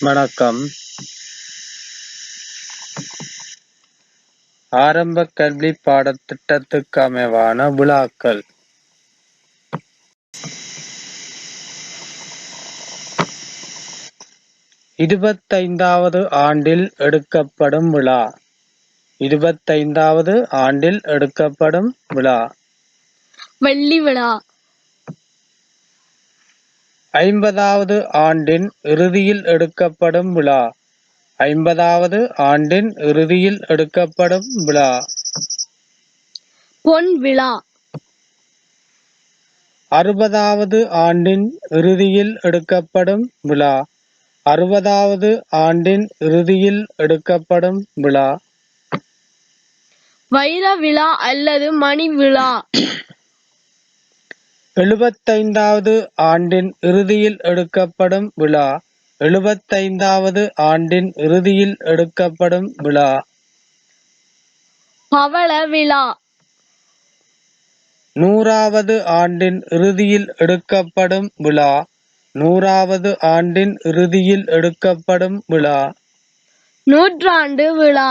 வணக்கம். ஆரம்ப கல்வி பாடத்திட்டத்துக்கு அமைவான விழாக்கள். இருபத்தைந்தாவது ஆண்டில் எடுக்கப்படும் விழா. இருபத்தைந்தாவது ஆண்டில் எடுக்கப்படும் விழா. வெள்ளி விழா. ஐம்பதாவது ஆண்டின் இறுதியில் எடுக்கப்படும் விழா. ஐம்பதாவது ஆண்டின் இறுதியில் எடுக்கப்படும் விழா. பொன் விழா. அறுபதாவது ஆண்டின் இறுதியில் எடுக்கப்படும் விழா. அறுபதாவது ஆண்டின் இறுதியில் எடுக்கப்படும் விழா. வைர விழா அல்லது மணி விழா. எழுபத்தைந்தாவது ஆண்டின் இறுதியில் எடுக்கப்படும் விழா எழுபத்தைந்தாவது ஆண்டின் இறுதியில் எடுக்கப்படும் விழா. பவள விழா. நூறாவது ஆண்டின் இறுதியில் எடுக்கப்படும் விழா நூறாவது ஆண்டின் இறுதியில் எடுக்கப்படும் விழா. நூற்றாண்டு விழா.